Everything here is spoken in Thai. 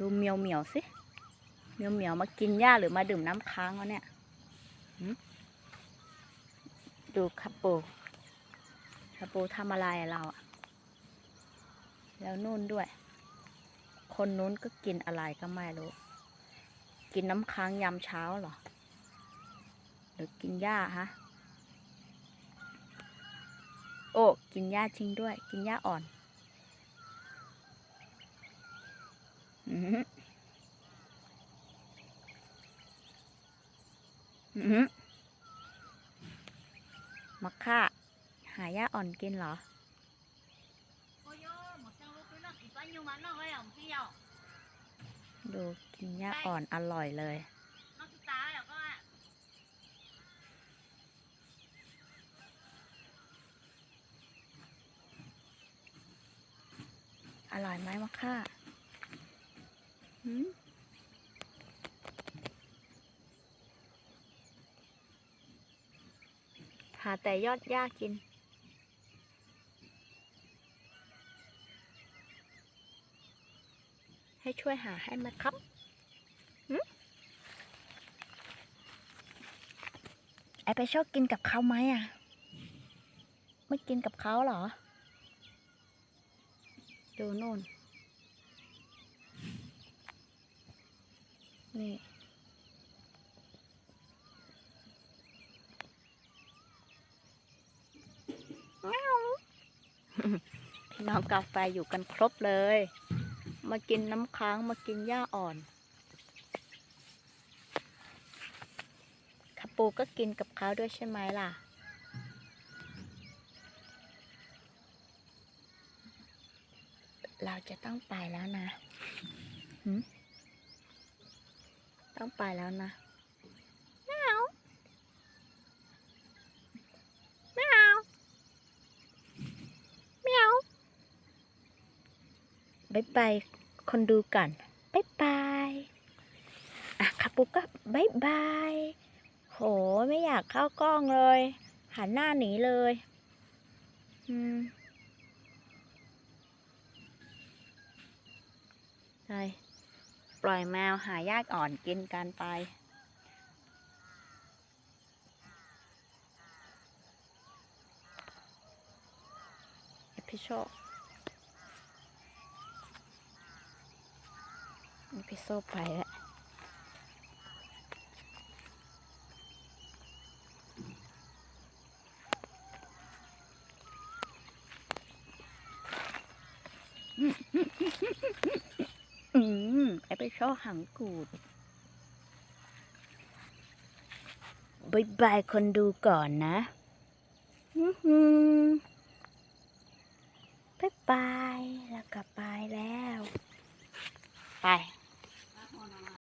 ดูเหมียวเหมียวสิเหมียวเหมียวมากินหญ้าหรือมาดื่มน้ำค้างวะเนี่ยดูคาปูคาปูทำอะไรเราอะแล้วนู่นด้วย คนนู้นก็กินอะไรก็ไม่รู้ กินน้ำค้างยามเช้าเหรอ หรือกินหญ้าฮะ โอ้ กินหญ้าจริงด้วย กินหญ้าอ่อน อือหืออือหือมะค่าหาหญ้าอ่อนกินเหรอดูกินหญ้าอ่อนอร่อยเลยอร่อยไหมมะค่า หาแต่ยอดหญ้ากิน ให้ช่วยหาให้ไหมครับไอไปชอบกินกับเขาไหมอะ ไม่กินกับเขาเหรอ ดูนู่น นี่พี่น้องกาแฟอยู่กันครบเลย มากินน้ำค้างมากินหญ้าอ่อนคาปูก็กินกับเขาด้วยใช่ไหมล่ะเราจะต้องไปแล้วนะหืม ต้องไปแล้วนะแมวแมวแมวบายบายคนดูก่อนบายบายอะคาปุกก็บายบายโหไม่อยากเข้ากล้องเลยหันหน้าหนีเลยอืมใช่ ปล่อยแมวหายากอ่อนกินกันไป เอพิโซดเอพิโซดไปแล้ว ช่อหางกูดบายบายคนดูก่อนนะบายบายแล้วกลับไปแล้ว ไป